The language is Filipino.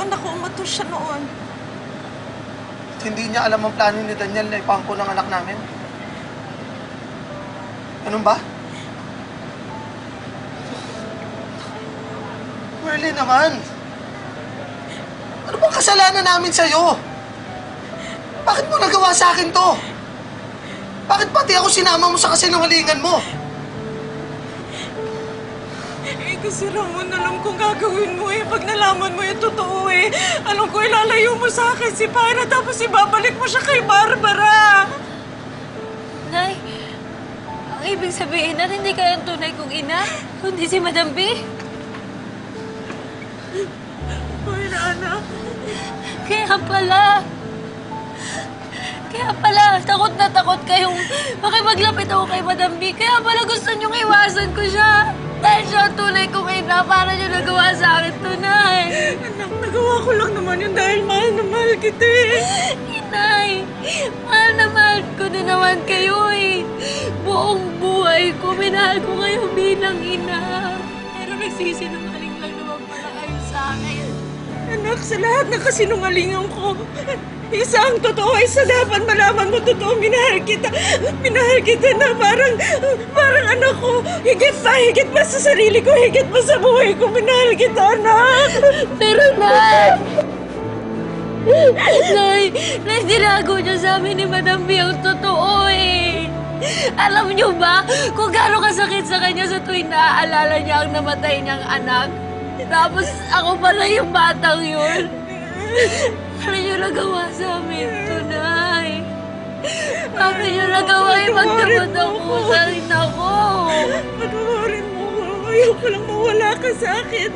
anak ko umato siya noon. Hindi niya alam ang plano ni Daniel na ipangko ng anak namin. Ganun ba? Merlin naman! Ano bang kasalanan namin sa'yo? Bakit mo nagawa sa akin to? Bakit pati ako sinama mo sa kasinungalingan mo? Eh, kasi Ramon, alam kong gagawin mo eh. Pag nalaman mo yung totoo eh. Alam ko ilalayo mo sa akin si Pyra tapos ibabalik mo siya kay Barbara. Nay, ang ibig sabihin na hindi kayo ang tunay kong ina, kundi si Madam B. Pyra, anak. Kaya pala, kaya pala, takot na takot kayong makipaglapit ako kay Madam B. Kaya pala gusto niyong iwasan ko siya. Dahil siya ang tunay kong ina, para niyo nagawa sa akin tunay. Anak, nagawa ko lang naman yun dahil mahal na mahal kita eh. Inay, mahal na mahal ko na naman kayo eh. Buong buhay ko, minahal ko kayo bilang ina. Pero nagsisinungaling lang naman pala kayo sa akin. Anak, sa lahat ng kasinungalingan ko, isa ang totoo, isa dapat malaman mo totoo, minahal kita. Minahal kita na parang, parang anak ko. Higit pa, higit pa sa sarili ko, higit pa sa buhay ko, minahal kita, anak. Pero Nay! Nay, Nay, tinago niyo sa amin ni Madam B ang totoo eh. Alam niyo ba kung gaano kasakit sa kanya sa tuwing naaalala niya ang namatay niyang anak? Tapos ako pala yung batang yun. Ano nyo nagawa sa amin, tunay? Ano nyo nagawa yung magdamot ang kusarin ako? Patawarin mo ko. Lang mawala ka sa akin.